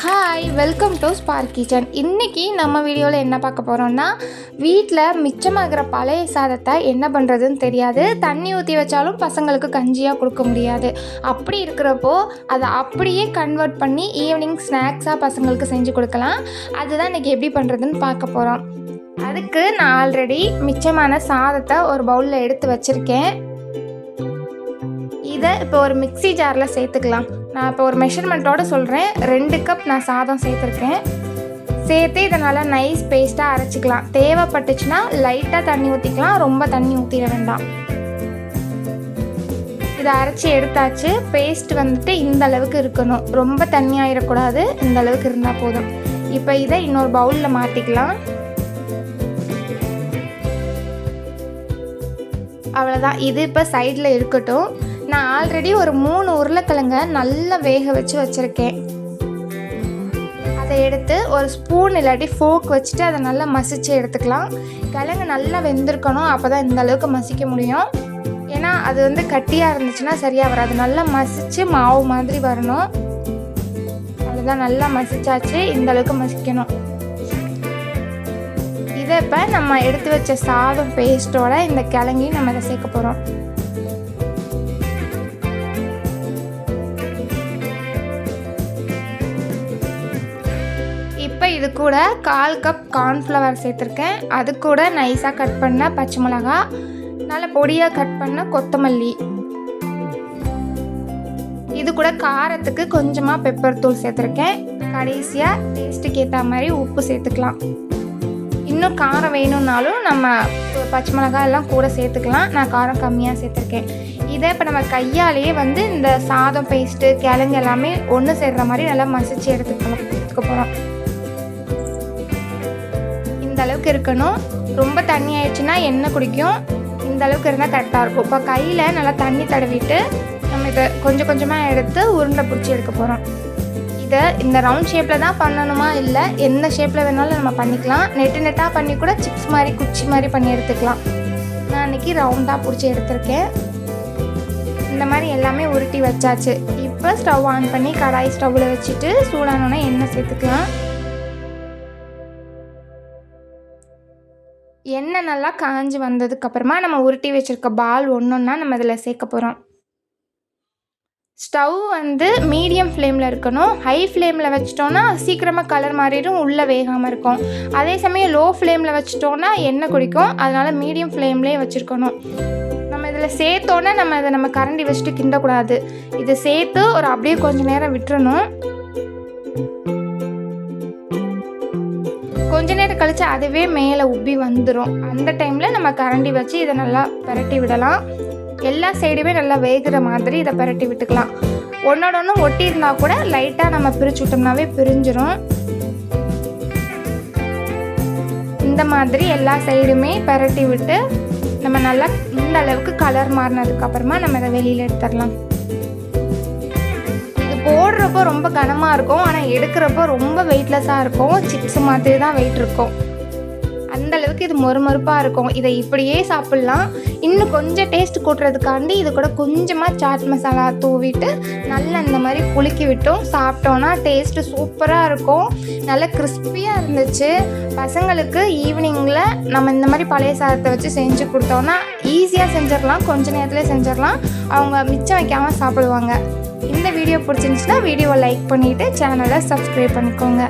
Hi welcome to Spark Kitchen இன்றைக்கி நம்ம வீடியோவில் என்ன பார்க்க போகிறோம்னா வீட்டில் மிச்சமாகிற பழைய சாதத்தை என்ன பண்ணுறதுன்னு தெரியாது. தண்ணி ஊற்றி வச்சாலும் பசங்களுக்கு கஞ்சியாக கொடுக்க முடியாது. அப்படி இருக்கிறப்போ அதை அப்படியே கன்வெர்ட் பண்ணி ஈவினிங் ஸ்நாக்ஸாக பசங்களுக்கு செஞ்சு கொடுக்கலாம். அதுதான் இன்றைக்கி எப்படி பண்ணுறதுன்னு பார்க்க போகிறோம் அதுக்கு நான் ஆல்ரெடி மிச்சமான சாதத்தை ஒரு பவுலில் எடுத்து வச்சுருக்கேன். இதை இப்போ ஒரு மிக்ஸி ஜாரில் சேர்த்துக்கலாம். நான் இப்போ ஒரு மெஷர்மெண்ட்டோட சொல்கிறேன் ரெண்டு கப் நான் சாதம் சேர்த்துருக்கேன். சேர்த்து இதை நல்லா நைஸ் பேஸ்ட்டாக அரைச்சிக்கலாம். தேவைப்பட்டுச்சுன்னா லைட்டாக தண்ணி ஊற்றிக்கலாம் ரொம்ப தண்ணி ஊற்றிட வேண்டாம். இதை அரைச்சி எடுத்தாச்சு. பேஸ்ட் வந்துட்டு இந்த அளவுக்கு இருக்கணும். ரொம்ப தண்ணி ஆயிடக்கூடாது. இந்த அளவுக்கு இருந்தால் போதும். இப்போ இதை இன்னொரு பவுலில் மாற்றிக்கலாம் அவ்வளோதான் இது இப்போ சைடில் இருக்கட்டும். நான் ஆல்ரெடி ஒரு மூணு உருளைக்கிழங்க நல்லா வேக வச்சு வச்சுருக்கேன். அதை எடுத்து ஒரு ஸ்பூன் இல்லாட்டி ஃபோக் வச்சுட்டு அதை நல்லா மசிச்சு எடுத்துக்கலாம். கிழங்கு நல்லா வெந்திருக்கணும் அப்போ தான் இந்த அளவுக்கு மசிக்க முடியும். ஏன்னா அது வந்து கட்டியாக இருந்துச்சுன்னா சரியாக வராது. நல்லா மசிச்சு மாவு மாதிரி வரணும். அதுதான் நல்லா மசிச்சாச்சு இந்த அளவுக்கு மசிக்கணும். இதை இப்போ நம்ம எடுத்து வச்ச சாதம் பேஸ்ட்டோட இந்த கிழங்கையும் நம்ம இதை சேர்க்க போகிறோம் இது கூட கால் கப் கார்ன்ஃப்ளவர் சேர்த்துருக்கேன். அது கூட நைஸாக கட் பண்ண பச்சை மிளகா நல்ல பொடியாக கட் பண்ண கொத்தமல்லி. இது கூட காரத்துக்கு கொஞ்சமாக பெப்பர் தூள் சேர்த்துருக்கேன். கடைசியாக டேஸ்ட்டுக்கு ஏற்ற மாதிரி உப்பு சேர்த்துக்கலாம். இன்னும் காரம் வேணும்னாலும் நம்ம பச்சை மிளகாய் எல்லாம் கூட சேர்த்துக்கலாம். நான் காரம் கம்மியாக சேர்த்துருக்கேன். இதை இப்போ நம்ம கையாலேயே வந்து இந்த சாதம் பேஸ்ட்டு கிழங்கு எல்லாமே ஒன்று சேர்கிற மாதிரி நல்லா மசிச்சு எடுத்துக்கலாம். எடுத்துக்க போகிறோம் அளவுக்கு இருக்கணும். ரொம்ப தண்ணி ஆயிடுச்சுன்னா எண்ணெய் குடிக்கும். இந்த அளவுக்கு இருந்தால் கரெக்டாக இருக்கும். இப்போ கையில் நல்லா தண்ணி தடவிட்டு நம்ம இதை கொஞ்சம் கொஞ்சமாக எடுத்து உருண்டை பிடிச்சி எடுக்க போகிறோம் இதை இந்த ரவுண்ட் ஷேப்பில் தான் பண்ணணுமா? இல்லை எந்த ஷேப்பில் வேணாலும் நம்ம பண்ணிக்கலாம். நெட்டு நெட்டாக பண்ணி கூட சிப்ஸ் மாதிரி குச்சி மாதிரி பண்ணி எடுத்துக்கலாம். நான் அன்றைக்கி ரவுண்டாக பிடிச்சி எடுத்திருக்கேன். இந்த மாதிரி எல்லாமே உருட்டி வச்சாச்சு. இப்போ ஸ்டவ் ஆன் பண்ணி கடாய் ஸ்டவ்வில் வச்சுட்டு சூடானோன்னே எண்ணெய் சேர்த்துக்கலாம். எண்ணெய் நல்லா காஞ்சி வந்ததுக்கப்புறமா நம்ம உருட்டி வச்சுருக்க பால் ஒன்றுன்னா நம்ம இதில் சேர்க்க போகிறோம் ஸ்டவ் வந்து மீடியம் ஃப்ளேமில் இருக்கணும். ஹை ஃப்ளேமில் வச்சிட்டோன்னா சீக்கிரமாக கலர் மாறிடும் உள்ளே வேகாமல் இருக்கும். அதே சமயம் லோ ஃப்ளேமில் வச்சிட்டோன்னா எண்ணெய் குடிக்கும் அதனால் மீடியம் ஃப்ளேம்லேயே வச்சுருக்கணும். நம்ம இதில் சேர்த்தோன்னே நம்ம இதை நம்ம கரண்டி வச்சுட்டு கிண்டக்கூடாது. இதை சேர்த்து ஒரு அப்படியே கொஞ்சம் நேரம் விட்டுறணும். கொஞ்ச நேரம் கழித்து அதுவே மேலே உப்பி வந்துடும் அந்த டைமில் நம்ம கரண்டி வச்சு இதை நல்லா பரட்டி விடலாம். எல்லா சைடுமே நல்லா வேகிற மாதிரி இதை பரட்டி விட்டுக்கலாம். ஒன்றோட ஒன்று ஒட்டி இருந்தால் கூட லைட்டாக நம்ம பிரித்து விட்டோம்னாவே பிரிஞ்சிடும் இந்த மாதிரி எல்லா சைடுமே பரட்டி விட்டு நம்ம நல்லா இந்த அளவுக்கு கலர் மாறினதுக்கப்புறமா நம்ம இதை வெளியில் எடுத்துடலாம். போடுறப்போ ரொம்ப கனமாக இருக்கும் ஆனால் எடுக்கிறப்போ ரொம்ப வெயிட்லெஸ்ஸாக இருக்கும். சிப்ஸ் மாதிரி தான் வெயிட் இருக்கும். அந்த அளவுக்கு இது மொறுமொறுப்பாக இருக்கும். இதை இப்படியே சாப்பிட்லாம். இன்னும் கொஞ்சம் டேஸ்ட் கூட்டுறதுக்காண்டி இது கூட கொஞ்சமாக சாட் மசாலா தூவிட்டு நல்லா இந்த மாதிரி குலுக்கி விட்டோம். சாப்பிட்டோன்னா டேஸ்ட்டு சூப்பராக இருக்கும். நல்லா கிறிஸ்பியாக இருந்துச்சு. பசங்களுக்கு ஈவினிங்கில் நம்ம இந்த மாதிரி பழைய சாதத்தை வச்சு செஞ்சு கொடுத்தோன்னா ஈஸியாக செஞ்சிடலாம். கொஞ்ச நேரத்தில் செஞ்சிடலாம். அவங்க மிச்சம் வைக்காமல் சாப்பிடுவாங்க. இந்த வீடியோ பிடிச்சிருந்துச்சுன்னா வீடியோவை லைக் பண்ணிவிட்டு சேனலை சப்ஸ்கிரைப் பண்ணிக்கோங்க.